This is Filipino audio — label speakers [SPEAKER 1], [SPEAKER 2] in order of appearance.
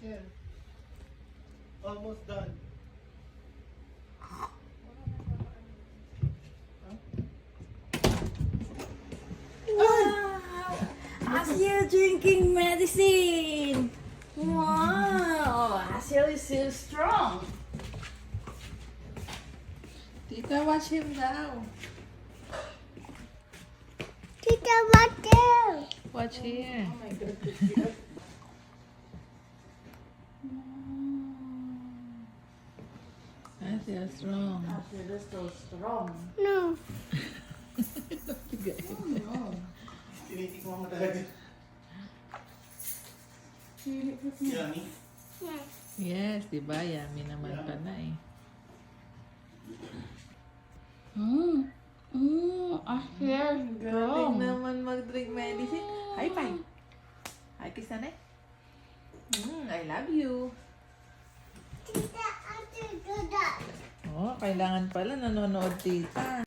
[SPEAKER 1] Asher. Almost done. Asiel drinking medicine. Wow, Asiel is so strong.
[SPEAKER 2] Tita, watch him now.
[SPEAKER 3] Tita, watch him.
[SPEAKER 2] Watch here.
[SPEAKER 1] Oh my goodness.
[SPEAKER 2] Asya, strong.
[SPEAKER 1] Asel is so strong.
[SPEAKER 3] No.
[SPEAKER 1] No.
[SPEAKER 4] Tinitikman mo talaga. Yummy.
[SPEAKER 3] Yes.
[SPEAKER 2] Yes, di ba? Yummy naman pa na eh.
[SPEAKER 1] Mm. Mm, Asel
[SPEAKER 2] Galing naman mag-drink medicine. High five. Hi, kiss na Mm, I love you.
[SPEAKER 3] Tita, I do that.
[SPEAKER 2] Oh, kailangan pala nanonood tita.